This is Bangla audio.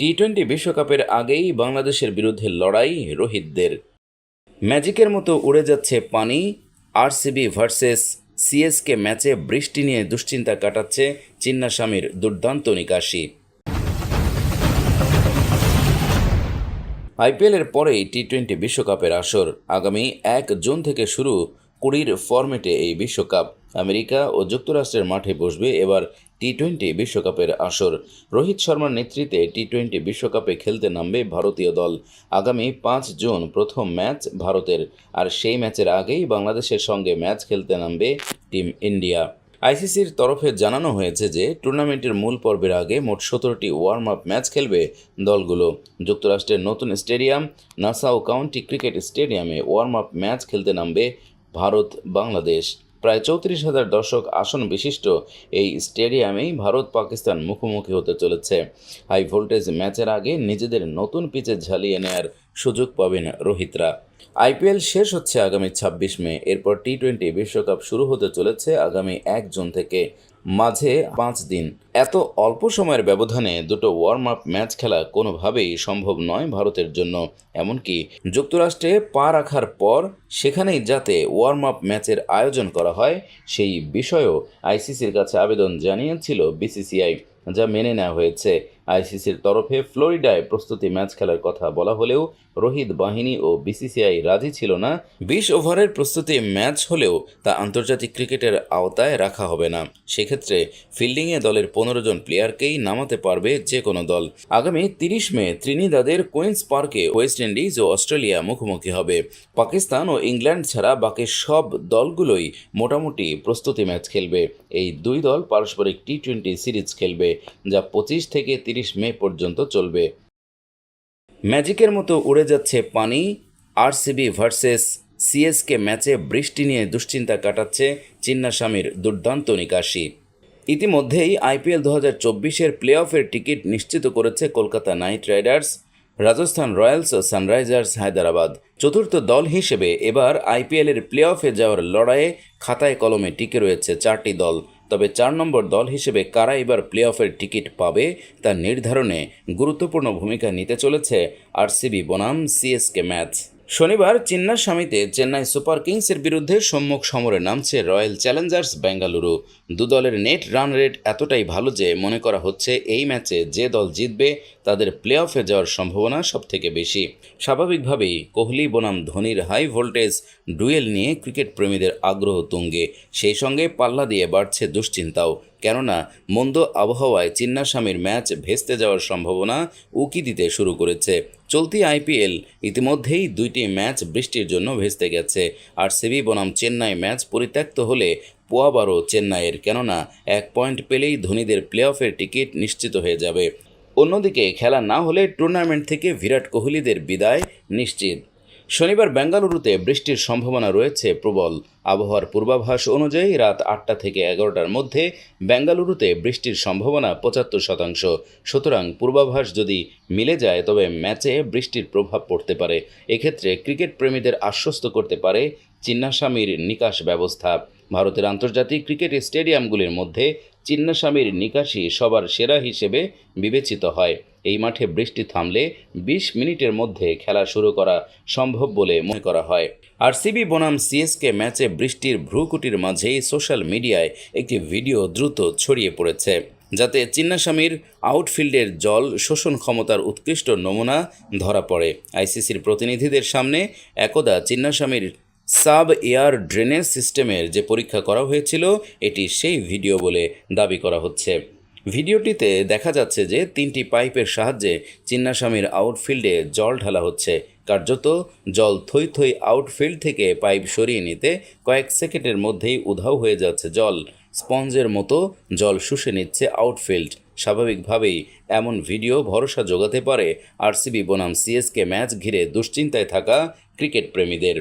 টি টোয়েন্টি বিশ্বকাপের আগেই বাংলাদেশের বিরুদ্ধে লড়াই রোহিতদের। ম্যাজিকের মতো উড়ে যাচ্ছে পানি। আরসিবি ভার্সেস সিএসকে ম্যাচে বৃষ্টি নিয়ে দুশ্চিন্তা কাটাচ্ছে চিন্নাস্বামীর দুর্দান্ত নিকাশি। আইপিএলের পরেই টি টোয়েন্টি বিশ্বকাপের আসর। আগামী এক জুন থেকে শুরু কুড়ির ফরম্যাটে এই বিশ্বকাপ। আমেরিকা ও যুক্তরাষ্ট্রের মাঠে বসবে এবার টি টোয়েন্টি বিশ্বকাপের আসর। রোহিত শর্মার নেতৃত্বে টি টোয়েন্টি বিশ্বকাপে খেলতে নামবে ভারতীয় দল। আগামী পাঁচ জুন প্রথম ম্যাচ ভারতের। আর সেই ম্যাচের আগেই বাংলাদেশের সঙ্গে ম্যাচ খেলতে নামবে টিম ইন্ডিয়া। আইসিসির তরফে জানানো হয়েছে যে, টুর্নামেন্টের মূল পর্বের আগে মোট সতেরোটি ওয়ার্ম আপ ম্যাচ খেলবে দলগুলো। যুক্তরাষ্ট্রের নতুন স্টেডিয়াম নাসাউ কাউন্টি ক্রিকেট স্টেডিয়ামে ওয়ার্ম আপ ম্যাচ খেলতে নামবে ভারত বাংলাদেশ প্রায় চৌত্রিশ হাজার দর্শক আসন বিশিষ্ট এই স্টেডিয়ামেই ভারত পাকিস্তান মুখোমুখি হতে চলেছে। হাই ভোল্টেজ ম্যাচের আগে নিজেদের নতুন পিচে ঝালিয়ে নেয়ার সুযোগ পাবেন রোহিতরা। আইপিএল শেষ হচ্ছে আগামী ছাব্বিশ মে। এরপর টি টোয়েন্টি বিশ্বকাপ শুরু হতে চলেছে আগামী এক জুন থেকে। মাঝে পাঁচ দিন। এত অল্প সময়ের ব্যবধানে দুটো ওয়ার্ম আপ ম্যাচ খেলা কোনোভাবেই সম্ভব নয় ভারতের জন্য। এমনকি যুক্তরাষ্ট্রে পা রাখার পর সেখানেই যাতে ওয়ার্ম আপ ম্যাচের আয়োজন করা হয়, সেই বিষয়েও আইসিসির কাছে আবেদন জানিয়েছিল বিসিসিআই। যা মেনে নেওয়া হয়েছে। আইসিসির তরফে ফ্লোরিডায় প্রস্তুতি ম্যাচ খেলার কথা বলা হলেও রোহিত বাহিনী ও বিসিসিআই রাজি ছিল না। বিশ ওভারের প্রস্তুতি ম্যাচ হলেও তা আন্তর্জাতিক ক্রিকেটের আওতায় রাখা হবে না। সেক্ষেত্রে ফিল্ডিংয়ে দলের পনেরো জন প্লেয়ারকেই নামাতে পারবে যে কোনো দল। আগামী তিরিশ মে ত্রিনিদাদের কুইন্স পার্কে ওয়েস্ট ইন্ডিজ ও অস্ট্রেলিয়া মুখোমুখি হবে। পাকিস্তান ও ইংল্যান্ড ছাড়া বাকি সব দলগুলোই মোটামুটি প্রস্তুতি ম্যাচ খেলবে। এই দুই দল পারস্পরিক টি টোয়েন্টি সিরিজ খেলবে। যা পঁচিশ থেকে তিরিশ মে পর্যন্ত চলবে। ম্যাজিকের মতো উড়ে যাচ্ছে পানি। আরসিবি ভার্সেস সিএসকে ম্যাচে বৃষ্টি নিয়ে দুশ্চিন্তা কাটাচ্ছে চিন্নাস্বামীর দুর্দান্ত নিকাশি। ইতিমধ্যেই আইপিএল দু হাজার চব্বিশের প্লে অফের টিকিট নিশ্চিত করেছে Kolkata Knight Riders, Rajasthan Royals ও সানরাইজার্স হায়দ্রাবাদ। চতুর্থ দল হিসেবে এবার আইপিএলের প্লে অফে যাওয়ার লড়াইয়ে খাতায় কলমে টিকে রয়েছে চারটি দল। তবে চার নম্বর দল হিসেবে কারা এবার প্লে অফের টিকিট পাবে তা নির্ধারণে গুরুত্বপূর্ণ ভূমিকা নিতে চলেছে আরসিবি বনাম, সিএসকে ম্যাচ। শনিবার চিন্নাস্বামীতে চেন্নাই সুপার কিংসের বিরুদ্ধে সম্মুখ সমরে নামছে রয়্যাল চ্যালেঞ্জার্স বেঙ্গালুরু। দু দলের নেট রান রেট এতটাই ভালো যে মনে করা হচ্ছে এই ম্যাচে যে দল জিতবে তাদের প্লে অফে যাওয়ার সম্ভাবনা সবথেকে বেশি। স্বাভাবিকভাবেই কোহলি, বনাম, ধোনির হাই ভোল্টেজ ডুয়েল নিয়ে ক্রিকেট প্রেমীদের আগ্রহ তুঙ্গে। সেই সঙ্গে পাল্লা দিয়ে বাড়ছে দুশ্চিন্তাও। কেননা মন্দ আবহাওয়ায় চিন্নাস্বামীর ম্যাচ ভেস্তে যাওয়ার সম্ভাবনা উকি দিতে শুরু করেছে। চলতি আইপিএল ইতিমধ্যেই দুইটি ম্যাচ বৃষ্টির জন্য ভেস্তে গেছে। আর সিবি বনাম চেন্নাই ম্যাচ পরিত্যক্ত হলে পোয়াবারও চেন্নাইয়ের, কেননা এক পয়েন্ট পেলেই ধোনিদের প্লে অফের টিকিট নিশ্চিত হয়ে যাবে। অন্যদিকে খেলা না হলে টুর্নামেন্ট থেকে বিরাট কোহলিদের বিদায় নিশ্চিত। শনিবার বেঙ্গালুরুতে বৃষ্টির সম্ভাবনা রয়েছে প্রবল। আবহাওয়ার পূর্বাভাস অনুযায়ী রাত আটটা থেকে এগারোটার মধ্যে বেঙ্গালুরুতে বৃষ্টির সম্ভাবনা পঁচাত্তর শতাংশ। সুতরাং পূর্বাভাস যদি মিলে যায়, তবে ম্যাচে বৃষ্টির প্রভাব পড়তে পারে। এক্ষেত্রে ক্রিকেট প্রেমীদের আশ্বস্ত করতে পারে চিন্নাস্বামীর নিকাশ ব্যবস্থা। ভারতের আন্তর্জাতিক ক্রিকেট স্টেডিয়ামগুলির মধ্যে চিন্নাস্বামীর নিকাশি সবার সেরা হিসেবে বিবেচিত হয়। এই মাঠে বৃষ্টি থামলে বিশ মিনিটের মধ্যে খেলা শুরু করা সম্ভব বলে মনে করা হয়। আরসিবি বনাম সিএসকে ম্যাচে বৃষ্টির ভ্রুকুটির মাঝেই সোশ্যাল মিডিয়ায় একটি ভিডিও দ্রুত ছড়িয়ে পড়েছে, যাতে চিন্নাস্বামীর আউটফিল্ডের জল শোষণ ক্ষমতার উৎকৃষ্ট নমুনা ধরা পড়ে। আইসিসির প্রতিনিধিদের সামনে একদা চিন্নাস্বামীর সাব এয়ার ড্রেনেজ সিস্টেমের যে পরীক্ষা করা হয়েছিল, এটি সেই ভিডিও বলে দাবি করা হচ্ছে। ভিডিওটিতে দেখা যাচ্ছে যে তিনটি পাইপের সাহায্যে চিন্নাস্বামীর আউটফিল্ডে জল ঢালা হচ্ছে। কার্যত জল থই থই আউটফিল্ড থেকে পাইপ সরিয়ে নিতে কয়েক সেকেন্ডের মধ্যেই উধাও হয়ে যাচ্ছে জল। স্পঞ্জের মতো জল শুষে নিচ্ছে আউটফিল্ড। স্বাভাবিকভাবেই এমন ভিডিও ভরসা যোগাতে পারে আরসিবি বনাম সিএসকে ম্যাচ ঘিরে দুশ্চিন্তায় থাকা ক্রিকেট প্রেমীদের।